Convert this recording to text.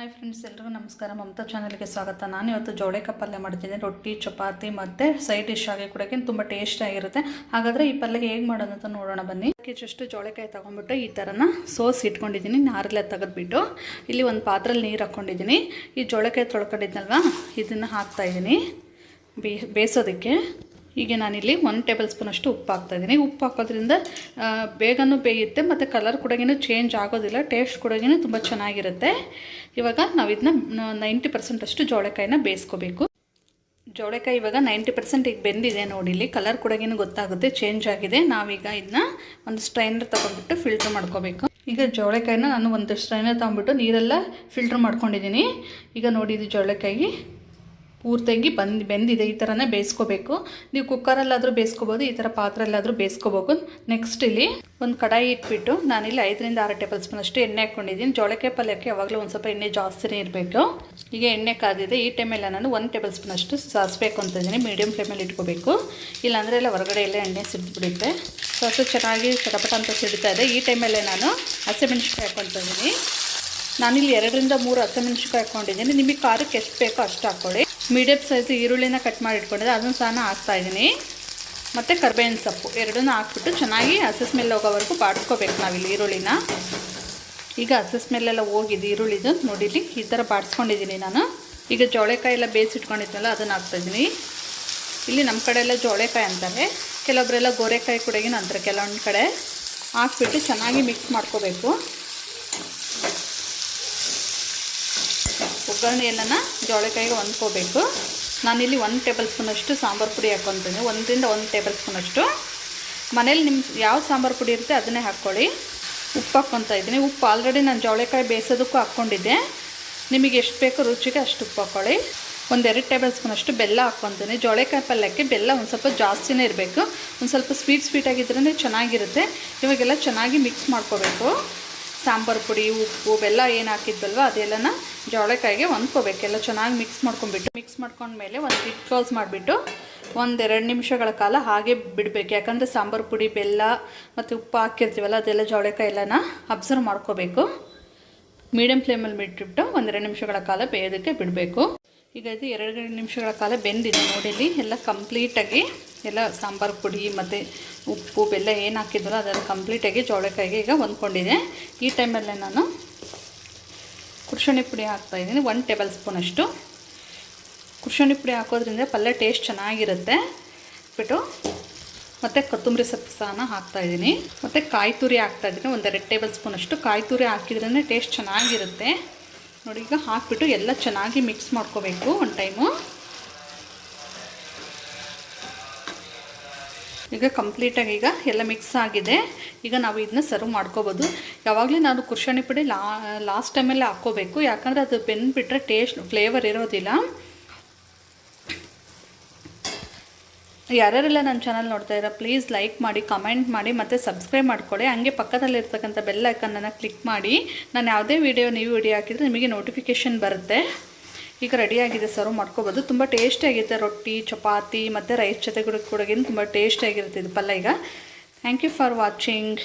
Hi friends ಎಲ್ರಿಗೂ ನಮಸ್ಕಾರ. ಮಮತಾ ಚಾನಲ್ಗೆ ಸ್ವಾಗತ. ನಾನು ಇವತ್ತು ಜೋಳೆಕಾಯಿ ಪಲ್ಯ ಮಾಡ್ತೀನಿ ರೊಟ್ಟಿ, ಚಪಾತಿ ಮತ್ತು ಸೈಡ್ ಡಿಶ್ ಆಗಿ ಕೊಡೋಕ್ಕೆ ತುಂಬ ಟೇಸ್ಟ್ ಆಗಿರುತ್ತೆ. ಹಾಗಾದರೆ ಈ ಪಲ್ಯ ಹೇಗೆ ಮಾಡೋದು ಅಂತ ನೋಡೋಣ ಬನ್ನಿ. ಜಸ್ಟ್ ಜೋಳೆಕಾಯಿ ತೊಗೊಂಬಿಟ್ಟು ಈ ಥರನ ಸೋಸ್ ಇಟ್ಕೊಂಡಿದ್ದೀನಿ. ನಾರೆಲ್ಲ ತೆಗೆದ್ಬಿಟ್ಟು ಇಲ್ಲಿ ಒಂದು ಪಾತ್ರೆಲಿ ನೀರು ಹಾಕ್ಕೊಂಡಿದ್ದೀನಿ. ಈ ಜೋಳೆಕಾಯಿ ತೊಳ್ಕೊಂಡಿದ್ನಲ್ವ? ಇದನ್ನು ಹಾಕ್ತಾಯಿದ್ದೀನಿ ಬೇಯಿಸೋದಕ್ಕೆ. ಈಗ ನಾನಿಲ್ಲಿ ಒನ್ ಟೇಬಲ್ ಸ್ಪೂನಷ್ಟು ಉಪ್ಪು ಹಾಕ್ತಾಯಿದ್ದೀನಿ ಉಪ್ಪು ಹಾಕೋದ್ರಿಂದ ಬೇಗನೂ ಬೇಯುತ್ತೆ, ಮತ್ತು ಕಲರ್ ಕೂಡ ಚೇಂಜ್ ಆಗೋದಿಲ್ಲ ಟೇಸ್ಟ್ ಕೂಡ ತುಂಬ ಚೆನ್ನಾಗಿರುತ್ತೆ. ಇವಾಗ ನಾವು ಇದನ್ನ ನೈಂಟಿ ಪರ್ಸೆಂಟಷ್ಟು ಜೋಳೆಕಾಯಿನ ಬೇಯಿಸ್ಕೋಬೇಕು. ಜೋಳೆಕಾಯಿ ಇವಾಗ ನೈಂಟಿ ಪರ್ಸೆಂಟ್ ಈಗ ಬೆಂದಿದೆ ನೋಡಿ ಇಲ್ಲಿ. ಕಲರ್ ಕೂಡ ಗೊತ್ತಾಗುತ್ತೆ ಚೇಂಜ್ ಆಗಿದೆ. ನಾವೀಗ ಇದನ್ನ ಒಂದು ಸ್ಟ್ರೈನರ್ ತೊಗೊಂಡ್ಬಿಟ್ಟು ಫಿಲ್ಟ್ರ್ ಮಾಡ್ಕೋಬೇಕು. ಈಗ ಜೋಳೆಕಾಯಿನ ನಾನು ಒಂದು ಸ್ಟ್ರೈನರ್ ತೊಗೊಂಡ್ಬಿಟ್ಟು ನೀರೆಲ್ಲ ಫಿಲ್ಟ್ರ್ ಮಾಡ್ಕೊಂಡಿದ್ದೀನಿ. ಈಗ ನೋಡಿ ಇದು ಜೋಳೆಕಾಯಿ. ಪೂರ್ತಿಯಾಗಿ ಬಂದು, ಬೆಂದಿದೆ. ಈ ಥರನೇ ಬೇಯಿಸ್ಕೋಬೇಕು. ನೀವು ಕುಕ್ಕರಲ್ಲಾದರೂ ಬೇಯಿಸ್ಕೋಬೋದು, ಈ ಥರ ಪಾತ್ರೆಲ್ಲಾದರೂ ಬೇಯಿಸ್ಕೋಬೋದು. ನೆಕ್ಸ್ಟ್ ಇಲ್ಲಿ ಒಂದು ಕಡಾಯಿ ಇಟ್ಬಿಟ್ಟು ನಾನಿಲ್ಲಿ ಐದರಿಂದ ಆರು ಟೇಬಲ್ ಸ್ಪೂನ್ ಅಷ್ಟು ಎಣ್ಣೆ ಹಾಕ್ಕೊಂಡಿದ್ದೀನಿ. ಜೋಳಕ್ಕೆ ಪಲ್ಯಕ್ಕೆ ಯಾವಾಗಲೂ ಒಂದು ಸ್ವಲ್ಪ ಎಣ್ಣೆ ಜಾಸ್ತಿನೇ ಇರಬೇಕು. ಈಗ ಎಣ್ಣೆ ಕಾದಿದೆ. ಈ ಟೈಮೆಲ್ಲ ನಾನು ಒಂದು ಟೇಬಲ್ ಸ್ಪೂನ್ ಅಷ್ಟು ಸಾರಿಸ್ಬೇಕು ಅಂತ ಇದ್ದೀನಿ. ಮೀಡಿಯಮ್ ಫ್ಲೇಮಲ್ಲಿ ಇಟ್ಕೋಬೇಕು. ಇಲ್ಲಾಂದರೆ ಎಲ್ಲ ಹೊರಗಡೆ ಎಲ್ಲ ಎಣ್ಣೆ ಸಿಡಿದ್ಬಿಡುತ್ತೆ. ಸಾಸು ಚೆನ್ನಾಗಿ ಚಟಪಟ ಅಂತ ಸಿಡ್ತಾ ಇದೆ. ಈ ಟೈಮಲ್ಲೇ ನಾನು ಹಸಿಮೆಣಸಿನ್ಕಾಯಿ ಹಾಕ್ಕೊಳ್ತಾ ಇದ್ದೀನಿ. ನಾನಿಲ್ಲಿ ಎರಡರಿಂದ ಮೂರು ಹಸಿಮೆಣಸಿನ್ಕಾಯಿ ಹಾಕ್ಕೊಂಡಿದ್ದೀನಿ ನಿಮಗೆ ಖಾರಕ್ಕೆ ಎಷ್ಟು ಬೇಕೋ ಅಷ್ಟು ಹಾಕ್ಕೊಳ್ಳಿ. ಮೀಡಿಯಮ್ ಸೈಜ್ ಈರುಳ್ಳಿನ ಕಟ್ ಮಾಡಿ ಇಟ್ಕೊಂಡಿದ್ದೆ ಅದನ್ನು ಸಹ ಹಾಕ್ತಾ ಇದ್ದೀನಿ. ಮತ್ತು ಕರ್ಬೇವಿನ ಸೊಪ್ಪು. ಎರಡನ್ನೂ ಹಾಕ್ಬಿಟ್ಟು ಚೆನ್ನಾಗಿ ಹಸಿ ಸ್ಮೆಲ್ ಹೋಗೋವರೆಗೂ ಬಾಡಿಸ್ಕೋಬೇಕು ನಾವಿಲ್ಲಿ ಈರುಳ್ಳಿನ. ಈಗ ಹಸಿ ಸ್ಮೆಲ್ಲೆಲ್ಲ ಹೋಗಿದೆ ಈರುಳ್ಳಿದು. ನೋಡಿಲಿ ಈ ಥರ ಬಾಡಿಸ್ಕೊಂಡಿದ್ದೀನಿ ನಾನು. ಈಗ ಜೋಳೆಕಾಯಿ ಎಲ್ಲ ಬೇಯಿಸಿಟ್ಕೊಂಡಿದ್ನಲ್ಲ, ಅದನ್ನು ಹಾಕ್ತಾಯಿದ್ದೀನಿ ಇಲ್ಲಿ ನಮ್ಮ ಕಡೆ ಎಲ್ಲ ಜೋಳೆಕಾಯಿ ಅಂತಾರೆ. ಕೆಲವೊಬ್ಬರೆಲ್ಲ ಗೋರೆಕಾಯಿ ಕೂಡ ಅಂತಾರೆ. ಕೆಲವೊಂದು ಕಡೆ ಹಾಕ್ಬಿಟ್ಟು ಚೆನ್ನಾಗಿ ಮಿಕ್ಸ್ ಮಾಡ್ಕೋಬೇಕು. ಒಗ್ಗರಣೆಯೆಲ್ಲನ ಜೋಳಕಾಯಿಗೆ ಹೊಂದ್ಕೋಬೇಕು. ನಾನಿಲ್ಲಿ ಒಂದು ಟೇಬಲ್ ಸ್ಪೂನಷ್ಟು ಸಾಂಬಾರು ಪುಡಿ ಹಾಕ್ಕೊತೀನಿ. ಒಂದರಿಂದ ಒಂದು ಟೇಬಲ್ ಸ್ಪೂನಷ್ಟು ಮನೇಲಿ ನಿಮ್ಮ ಯಾವ ಸಾಂಬಾರು ಪುಡಿ ಇರುತ್ತೆ ಅದನ್ನೇ ಹಾಕ್ಕೊಳ್ಳಿ. ಉಪ್ಪು ಹಾಕ್ಕೊತಾ ಇದ್ದೀನಿ. ಉಪ್ಪು ಆಲ್ರೆಡಿ ನಾನು ಜೋಳೆಕಾಯಿ ಬೇಯಿಸೋದಕ್ಕೂ ಹಾಕ್ಕೊಂಡಿದ್ದೆ. ನಿಮಗೆ ಎಷ್ಟು ಬೇಕೋ ರುಚಿಗೆ ಅಷ್ಟು ಉಪ್ಪು ಹಾಕ್ಕೊಳ್ಳಿ. ಒಂದೆರಡು ಟೇಬಲ್ ಸ್ಪೂನಷ್ಟು ಬೆಲ್ಲ ಹಾಕ್ಕೊತೀನಿ. ಜೋಳೆಕಾಯಿ ಪಲ್ಯಕ್ಕೆ ಬೆಲ್ಲ ಒಂದು ಸ್ವಲ್ಪ ಜಾಸ್ತಿನೇ ಇರಬೇಕು. ಒಂದು ಸ್ವಲ್ಪ ಸ್ವೀಟ್ ಸ್ವೀಟಾಗಿದ್ರೇ ಚೆನ್ನಾಗಿರುತ್ತೆ. ಇವಾಗೆಲ್ಲ ಚೆನ್ನಾಗಿ ಮಿಕ್ಸ್ ಮಾಡ್ಕೋಬೇಕು. ಸಾಂಬಾರು ಪುಡಿ, ಉಪ್ಪು, ಬೆಲ್ಲ ಏನು ಹಾಕಿದ್ವಲ್ವ, ಅದೆಲ್ಲನ ಜೋಳೆಕಾಯಿಗೆ ಹೊಂದ್ಕೋಬೇಕೆಲ್ಲ ಚೆನ್ನಾಗಿ ಮಿಕ್ಸ್ ಮಾಡ್ಕೊಂಡ್ಬಿಟ್ಟು ಮಿಕ್ಸ್ ಮಾಡ್ಕೊಂಡ್ಮೇಲೆ ಒಂದು ಲಿಡ್ ಕ್ಲೋಸ್ ಮಾಡಿಬಿಟ್ಟು ಒಂದೆರಡು ನಿಮಿಷಗಳ ಕಾಲ ಹಾಗೆ ಬಿಡಬೇಕು. ಯಾಕಂದರೆ ಸಾಂಬಾರು ಪುಡಿ, ಬೆಲ್ಲ ಮತ್ತು ಉಪ್ಪು ಹಾಕಿರ್ತೀವಲ್ಲ, ಅದೆಲ್ಲ ಜವಳೆಕಾಯಿ ಎಲ್ಲನ ಅಬ್ಸರ್ವ್ ಮಾಡ್ಕೋಬೇಕು. ಮೀಡಿಯಮ್ ಫ್ಲೇಮಲ್ಲಿ ಬಿಟ್ಬಿಟ್ಟು ಒಂದೆರಡು ನಿಮಿಷಗಳ ಕಾಲ ಬೇಯೋದಕ್ಕೆ ಬಿಡಬೇಕು. ಈಗ ಇದು ಎರಡು ನಿಮಿಷಗಳ ಕಾಲ ಬೆಂದಿದೆ ನೋಡಿಲಿ ಎಲ್ಲ ಕಂಪ್ಲೀಟಾಗಿ ಎಲ್ಲ ಸಾಂಬಾರು ಪುಡಿ ಮತ್ತು ಉಪ್ಪು ಬೆಲ್ಲ ಏನು ಹಾಕಿದ್ವಲ್ಲ ಅದೆಲ್ಲ ಕಂಪ್ಲೀಟಾಗಿ ಜೋಳಕಾಯಿಗೆ ಈಗ ಹೊಂದ್ಕೊಂಡಿದೆ ಈ ಟೈಮಲ್ಲೇ ನಾನು ಕುರ್ಷಣಿ ಪುಡಿ ಹಾಕ್ತಾಯಿದ್ದೀನಿ ಒನ್ ಟೇಬಲ್ ಸ್ಪೂನಷ್ಟು ಕುರ್ಷಣಿ ಪುಡಿ ಹಾಕೋದ್ರಿಂದ ಪಲ್ಯ ಟೇಸ್ಟ್ ಚೆನ್ನಾಗಿರುತ್ತೆ. ಬಿಟ್ಟು ಮತ್ತು ಕೊತ್ತಂಬರಿ ಸೊಪ್ಪು ಸಹನ ಹಾಕ್ತಾಯಿದ್ದೀನಿ ಮತ್ತು ಕಾಯಿ ತುರಿ ಹಾಕ್ತಾಯಿದ್ದೀನಿ ಒಂದೆರಡು ಟೇಬಲ್ ಸ್ಪೂನಷ್ಟು ಕಾಯಿ ತುರಿ ಹಾಕಿದ್ರೇ ಟೇಸ್ಟ್ ಚೆನ್ನಾಗಿರುತ್ತೆ. ನೋಡಿ ಈಗ ಹಾಕ್ಬಿಟ್ಟು ಎಲ್ಲ ಚೆನ್ನಾಗಿ ಮಿಕ್ಸ್ ಮಾಡ್ಕೋಬೇಕು ಒಂದು ಟೈಮು ಈಗ ಕಂಪ್ಲೀಟಾಗಿ ಈಗ ಎಲ್ಲ ಮಿಕ್ಸ್ ಆಗಿದೆ. ಈಗ ನಾವು ಇದನ್ನ ಸರ್ವ್ ಮಾಡ್ಕೋಬೋದು. ಯಾವಾಗಲೂ ನಾನು ಕುರ್ಷಣಿ ಪುಡಿ ಲಾ ಲಾಸ್ಟ್ ಟೈಮಲ್ಲೇ ಹಾಕ್ಕೋಬೇಕು. ಯಾಕಂದರೆ ಅದು ಬೆಂದ್ಬಿಟ್ರೆ ಟೇಸ್ಟ್ ಫ್ಲೇವರ್ ಇರೋದಿಲ್ಲ. ಯಾರ್ಯಾರೆಲ್ಲ ನನ್ನ ಚಾನಲ್ ನೋಡ್ತಾ ಇದ್ದೀರಾ ಪ್ಲೀಸ್ ಲೈಕ್ ಮಾಡಿ ಕಮೆಂಟ್ ಮಾಡಿ, ಮತ್ತು ಸಬ್ಸ್ಕ್ರೈಬ್ ಮಾಡ್ಕೊಳ್ಳಿ ಹಾಗೆ ಪಕ್ಕದಲ್ಲಿರ್ತಕ್ಕಂಥ ಬೆಲ್ ಐಕನ್ನನ್ನು ಕ್ಲಿಕ್ ಮಾಡಿ. ನಾನು ಯಾವುದೇ ವೀಡಿಯೋ ನೀವು ವಿಡಿಯೋ ಹಾಕಿದರೆ ನಿಮಗೆ ನೋಟಿಫಿಕೇಷನ್ ಬರುತ್ತೆ. ಈಗ ರೆಡಿಯಾಗಿದೆ ಸರ್ವ್ ಮಾಡ್ಕೋಬೋದು. ತುಂಬ ಟೇಸ್ಟಿಯಾಗಿರುತ್ತೆ ರೊಟ್ಟಿ, ಚಪಾತಿ, ಮತ್ತು ರೈಸ್ ಜೊತೆ ಕೂಡ ಕೂಡ ತುಂಬ ಟೇಸ್ಟಿಯಾಗಿರುತ್ತೆ ಇದು ಪಲ್ಯ ಈಗ. Thank you for watching